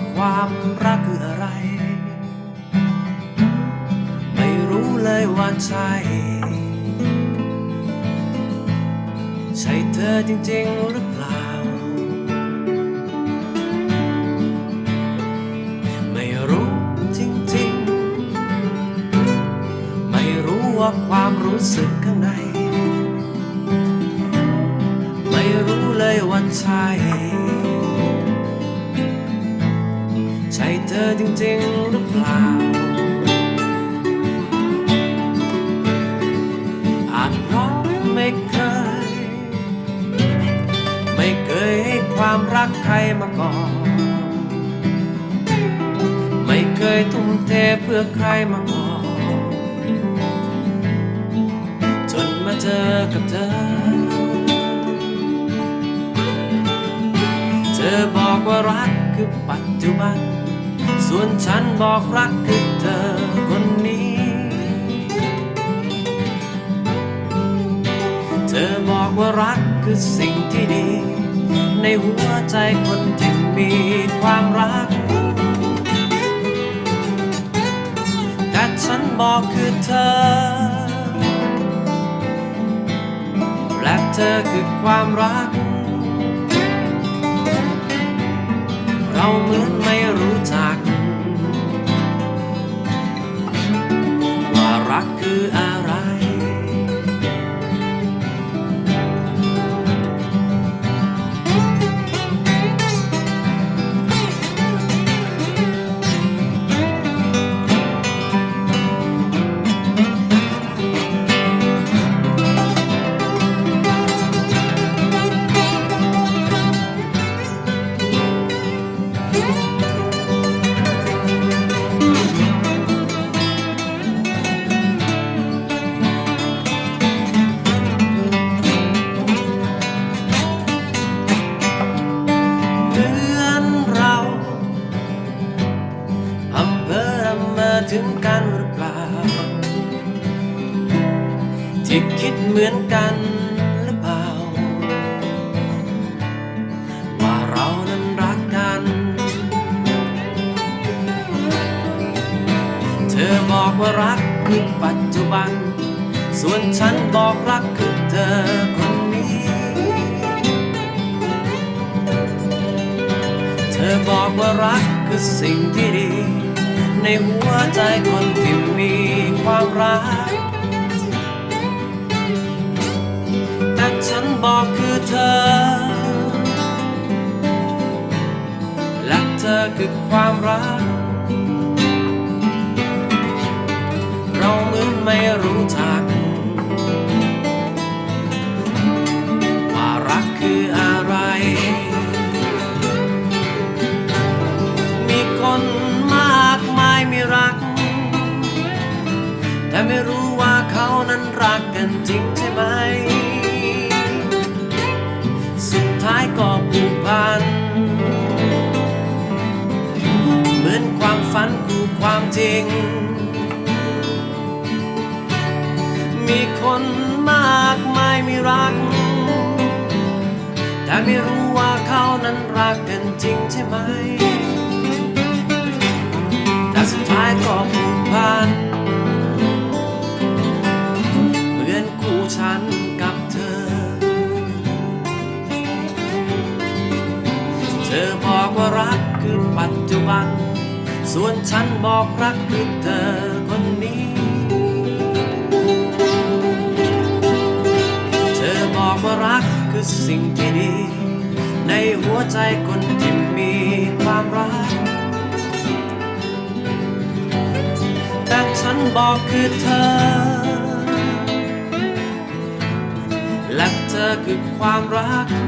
บความรักคืออะไร ไม่รู้เลยว่าใช่ ใช่เธอจริงๆหรือเปล่า ไม่รู้จริงๆ ไม่รู้ว่าความรู้สึกข้างใน ไม่รู้เลยว่าใช่ จริงๆหรือเปล่า อาจเพราะไม่เคย ไม่เคยให้ความรักใครมาก่อน ไม่เคยทุ่มเทเพื่อใครมาก่อน จนมาเจอกับเธอ เธอบอกว่ารักคือปัจจุบัน ส่วนฉันบอกรักคือเธอคนนี้ เธอบอกว่ารักคือสิ่งที่ดี ในหัวใจคนที่มีความรัก แต่ฉันบอกคือเธอ และเธอคือความรัก เราเหมือนไม่รู้จัก ว่ารักคืออะไร ที่คิดเหมือนกันหรือเปล่า ว่าเรานั้นรักกัน เธอบอกว่ารักคือปัจจุบัน ส่วนฉันบอกรักคือเธอคนนี้ เธอบอกว่ารักคือสิ่งที่ดี ในหัวใจคนที่มีความรัก บอกคือเธอ และเธอคือความรัก เราเหมือนไม่รู้จัก ว่ารักคืออะไร มีคนมากมายมีรัก แต่ไม่รู้ว่าเขานั้นรักกันจริง จริง มีคนมากมายมีรัก แต่ไม่รู้ว่าเขานั้นรักกันจริงใช่ไหม แต่สุดท้ายก็ผูกพันเหมือนคู่ฉันกับเธอ เธอบอกว่ารักคือปัจจุบัน ส่วนฉันบอกรักคือเธอคนนี้ เธอบอกว่ารักคือสิ่งที่ดี ในหัวใจคนที่มีความรัก แต่ฉันบอกคือเธอ และเธอคือความรักเราเหมือนไม่รู้จัก